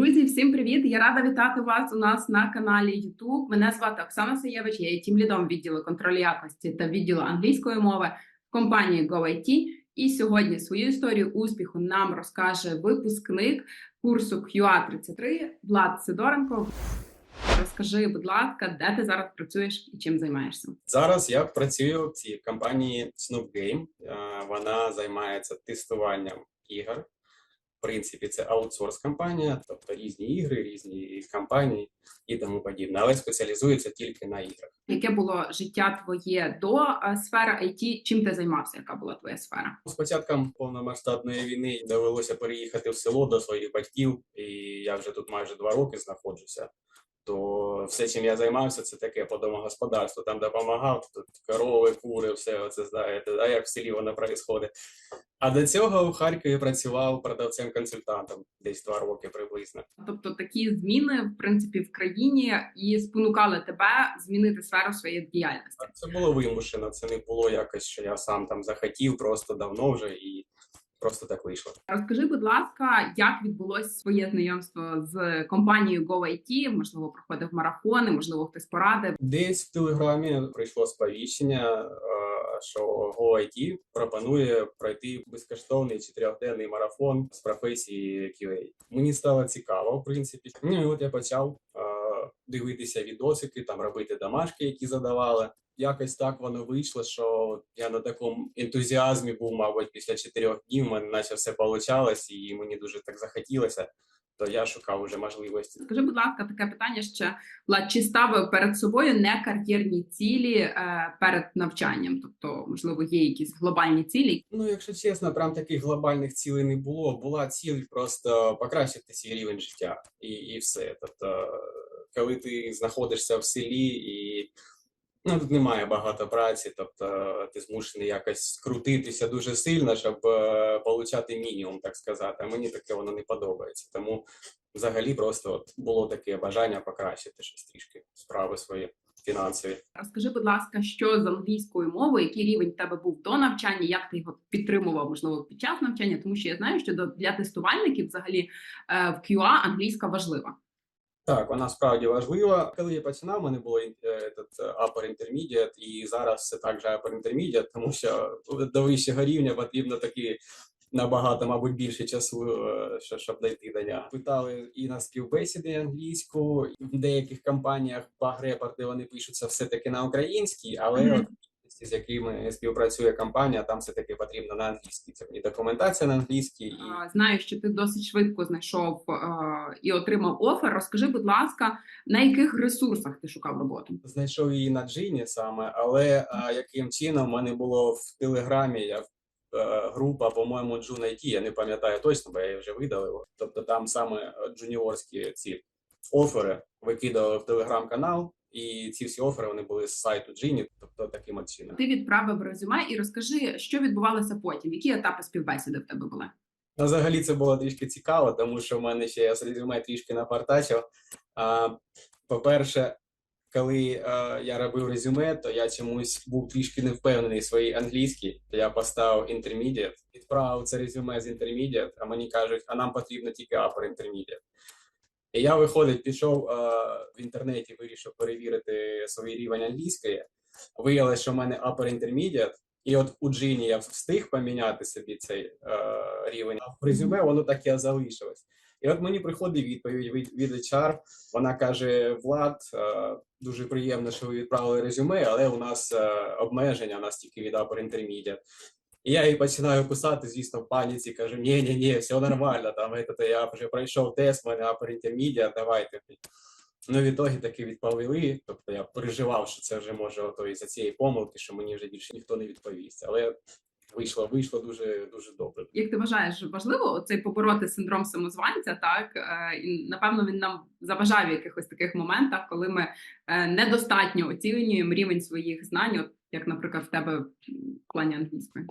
Друзі, всім привіт! Я рада вітати вас у нас на каналі YouTube. Мене звати Оксана Саєвич, я є тімлідом відділу контролю якості та відділу англійської мови в компанії GoIT. І сьогодні свою історію успіху нам розкаже випускник курсу QA33 Влад Сидоренко. Розкажи, будь ласка, де ти зараз працюєш і чим займаєшся? Зараз я працюю в цій компанії Snoop Game. Е, Вона займається тестуванням ігор. В принципі, це аутсорс компанія, тобто різні ігри, різні компанії і тому подібне, але спеціалізується тільки на іграх. Яке було життя твоє до е, сфери IT? Чим ти займався? Яка була твоя сфера? З початком повномасштабної війни довелося переїхати в село до своїх батьків, і я вже тут майже два роки знаходжуся. То все, чим я займався, це таке по домогосподарству. Там допомагав тут корови, кури, все це знаєте, да, як в селі воно відбувається. А до цього в Харкові працював продавцем-консультантом десь два роки приблизно. Тобто такі зміни, в принципі, в країні і спонукали тебе змінити сферу своєї діяльності. Це було вимушено. Це не було якось, що я сам там захотів, просто давно вже і просто так вийшло. Розкажи, будь ласка, як відбулося своє знайомство з компанією GoIT? Можливо, проходив марафони, можливо, хтось порадив. Десь в телеграмі прийшло сповіщення, е, що GoIT пропонує пройти безкоштовний чотирьохденний марафон з професії QA. Мені стало цікаво, в принципі. Ну і от я почав е, дивитися відосики, там робити домашки, які задавали. Якось так воно вийшло, що я на такому ентузіазмі був, мабуть, після чотирьох днів. мене наче все получалось, і мені дуже так захотілося. То я шукав уже можливості. Скажи, будь ласка, таке питання ще Влад, чи ставив перед собою не кар'єрні цілі е, перед навчанням? Тобто, можливо, є якісь глобальні цілі. Ну, якщо чесно, прям таких глобальних цілей не було. Була ціль просто покращити свій рівень життя і, і все. Тобто, коли ти знаходишся в селі і ну, тут немає багато праці, тобто ти змушений якось крутитися дуже сильно, щоб е, получати мінімум, так сказати. А мені таке воно не подобається. Тому взагалі просто от було таке бажання покращити щось трішки справи свої фінансові. Розкажи, будь ласка, що з англійською мовою, який рівень в тебе був до навчання, як ти його підтримував, можливо, під час навчання, тому що я знаю, що для тестувальників взагалі е, в QA англійська важлива. Так, вона справді важлива. Коли я починав, у мене було е, этот, е, і зараз це також upper intermediate, тому що до вищого рівня потрібно таки набагато, мабуть, більше часу, е, що- щоб дійти до нього. Питали і на співбесіди англійську, в деяких компаніях баг-репорти вони пишуться все-таки на українській, але Мгм. от з якими співпрацює компанія, там все таки потрібно на англійській. Це і документація на англійській, і Знаю, що ти досить швидко знайшов е, і отримав офер. Розкажи, будь ласка, на яких ресурсах ти шукав роботу? знайшов її на джині саме, але а, яким чином в мене було в телеграмі я, е, група, по-моєму, Джун IT, я не пам'ятаю точно, бо я її вже видалив. Тобто там саме е, джуніорські ці офери викидали в телеграм-канал, і ці всі офери вони були з сайту Джині, тобто таким чином. Ти відправив резюме і розкажи, що відбувалося потім, які етапи співбесіди в тебе були. Ну, взагалі це було трішки цікаво, тому що в мене ще я з резюме трішки напартачив. А, по-перше, коли е, я робив резюме, то я чомусь був трішки невпевнений в своїй англійській. Я поставив intermediate, відправив це резюме з intermediate, а мені кажуть, а нам потрібно тільки upper intermediate. І я, виходить, пішов е, в інтернеті, вирішив перевірити свій рівень англійської. Виявилося, що в мене upper intermediate, і от у Джині я встиг поміняти собі цей е, рівень, а в резюме воно так і залишилось. І от мені приходить відповідь від, від HR, вона каже: Влад, е, дуже приємно, що ви відправили резюме, але у нас е, обмеження, у нас тільки від upper intermediate. І я їй починаю писати, звісно, в паніці, кажу: ні, ні, ні, все нормально, там это, я вже пройшов тест, в мене upper давайте. Ну, в ітогі таки відповіли. Тобто я переживав, що це вже може ото із-за цієї помилки, що мені вже більше ніхто не відповість. Але вийшло, вийшло дуже дуже добре. Як ти вважаєш, важливо цей побороти синдром самозванця? Так Е, і напевно він нам заважає в якихось таких моментах, коли ми е, недостатньо оцінюємо рівень своїх знань, от як, наприклад, в тебе в плані англійської.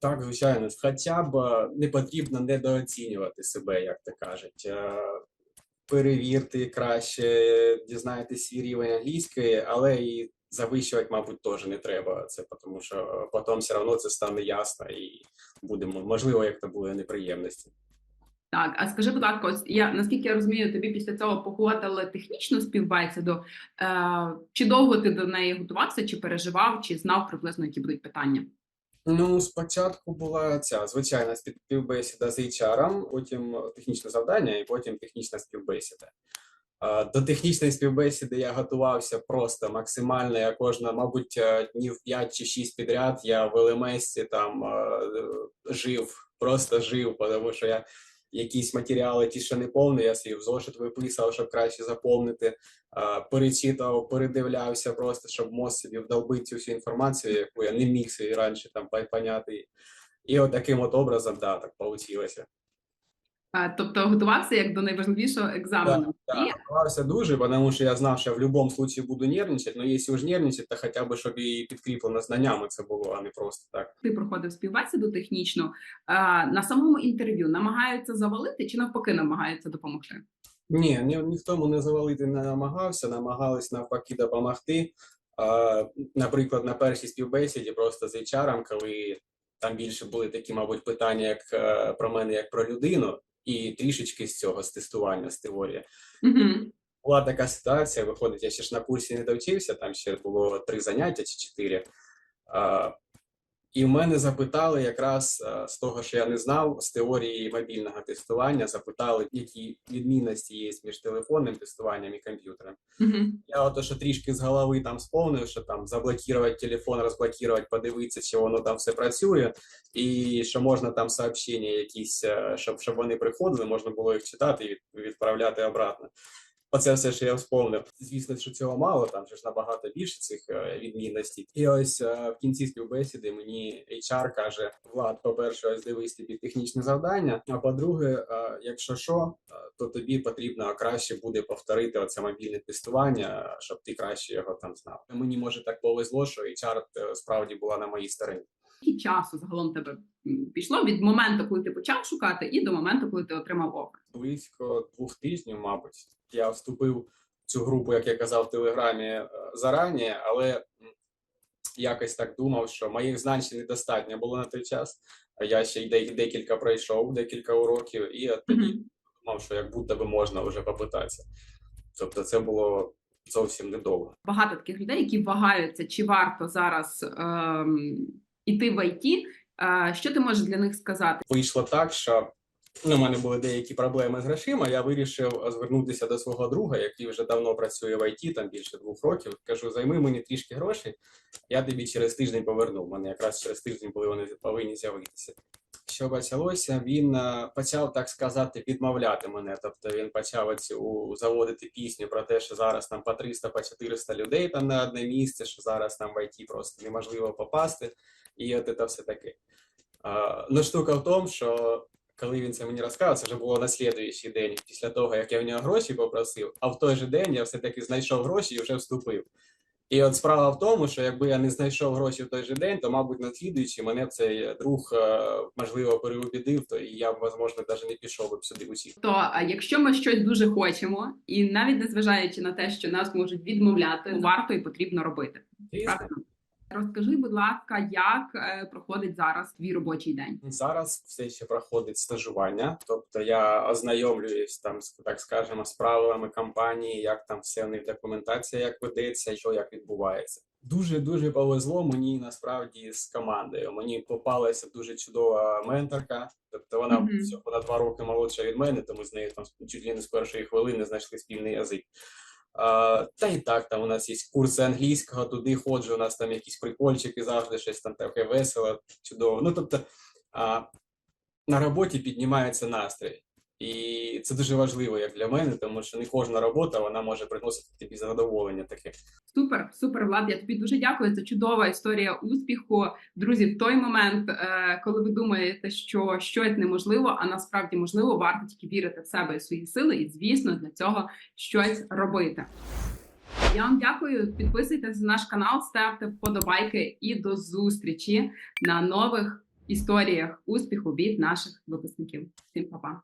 Так, звичайно, хоча б е, не потрібно недооцінювати себе, як то кажуть. Е, Перевірте краще, дізнайтесь свій рівень англійської, але і завищувати, мабуть, теж не треба. Це тому, що потім все одно це стане ясно і буде можливо, як то буде неприємності. Так, а скажи, будь ласка, ось я наскільки я розумію, тобі після цього погодили технічну співбесіду. Е, чи довго ти до неї готувався, чи переживав, чи знав приблизно, які будуть питання? Ну, спочатку була ця звичайна співбесіда з HR, потім технічне завдання, і потім технічна співбесіда. До технічної співбесіди я готувався просто максимально. Я кожна, мабуть, е, днів 5 чи 6 підряд я в ЛМС там е, жив, просто жив, тому що я якісь матеріали, ті, що не повні, я свій в зошит виписав, щоб краще заповнити. перечитав, передивлявся просто, щоб мозг собі вдовбити цю всю інформацію, яку я не міг собі раніше там поняти. І от таким от образом, да, так вийшло. Тобто готувався як до найважливішого екзамену. Да, І готувався дуже, тому що я знав, що в будь-якому випадку буду нервничати, але якщо ж нервничати, то хоча б, щоб і підкріплено знаннями це було, а не просто так. ти проходив співбесіду технічну. Е, на самому інтерв'ю намагаються завалити чи навпаки намагаються допомогти? Ні, ні, ніхто мене завалити не намагався, намагались навпаки допомогти. А, наприклад, на першій співбесіді просто з HR, коли там більше були такі, мабуть, питання як е, про мене, як про людину, і трішечки з цього, з тестування, з теорії. Угу. Була така ситуація, виходить, я ще ж на курсі не довчився, там ще було три заняття чи чотири. І в мене запитали якраз з того, що я не знав, з теорії мобільного тестування, запитали, які відмінності є між телефонним тестуванням і комп'ютером. Угу. Я ото що трішки з голови там сповнив, що там заблокувати телефон, розблокувати, подивитися, чи воно там все працює, і що можна там сообщення якісь, е, щоб, щоб вони приходили, можна було їх читати і відправляти обратно. Оце все, що я вспомнив. Звісно, що цього мало, там ж набагато більше цих е, відмінностей. І ось е, в кінці співбесіди мені HR каже: Влад, по-перше, ось дивись тобі технічне завдання. А по-друге, е, якщо що, то тобі потрібно краще буде повторити оце мобільне тестування, щоб ти краще його там знав. Мені може так повезло, що HR справді була на моїй стороні. Скільки часу загалом тебе пішло від моменту, коли ти почав шукати, і до моменту, коли ти отримав офер? близько двох тижнів, мабуть. Я вступив в цю групу, як я казав, в Телеграмі е, зарані, але якось так думав, що моїх знань ще недостатньо було на той час. А я ще й декілька пройшов, декілька уроків, і тоді Мгм. думав, що як будто би можна вже попитатися. Тобто це було зовсім недовго. Багато таких людей, які вагаються, чи варто зараз ем, іти в ІТ. Що ти можеш для них сказати? Вийшло так, що ну, у мене були деякі проблеми з грошима. Я вирішив звернутися до свого друга, який вже давно працює в ІТ, там більше двох років. Кажу, займи мені трішки грошей, я тобі через тиждень поверну. У мене якраз через тиждень були вони повинні з'явитися. Що почалося? Він е, почав так сказати відмовляти мене. Тобто він почав оцю заводити пісню про те, що зараз там по 300 по 400 людей там на одне місце, що зараз там в ІТ просто неможливо попасти, і от це все таке. Ну, штука в тому, що коли він це мені розказав, це вже було на слідуючий день, після того, як я в нього гроші попросив, а в той же день я все-таки знайшов гроші і вже вступив. І от справа в тому, що якби я не знайшов гроші в той же день, то, мабуть, на слідуючий мене б цей друг, е, можливо, переубідив, то і я б, можливо, навіть не пішов би б сюди усіх. То а якщо ми щось дуже хочемо, і навіть незважаючи на те, що нас можуть відмовляти, варто і потрібно робити. Правильно? Розкажи, будь ласка, як е, проходить зараз твій робочий день? Зараз все ще проходить стажування, тобто я ознайомлююсь там, так скажемо, з правилами компанії, як там все в них документація, як ведеться, що як відбувається. Дуже дуже повезло мені насправді з командою. Мені попалася дуже чудова менторка. Тобто вона Мгм. всього на два роки молодша від мене, тому з нею там чуть ли не з першої хвилини знайшли спільний язик. Та і так, там у нас є курси англійського, туди ходжу, у нас там якісь прикольчики завжди, щось там таке весело, чудово. Ну, тобто, на роботі піднімається настрій. І це дуже важливо як для мене, тому що не кожна робота вона може приносити тобі задоволення таке. Супер, супер, Влад. Я тобі дуже дякую. Це чудова історія успіху. Друзі, в той момент, е, коли ви думаєте, що щось неможливо, а насправді можливо, варто тільки вірити в себе і свої сили, і звісно, для цього щось робити. Я вам дякую. Підписуйтесь на наш канал, ставте вподобайки і до зустрічі на нових історіях успіху від наших випускників. Всім па-па!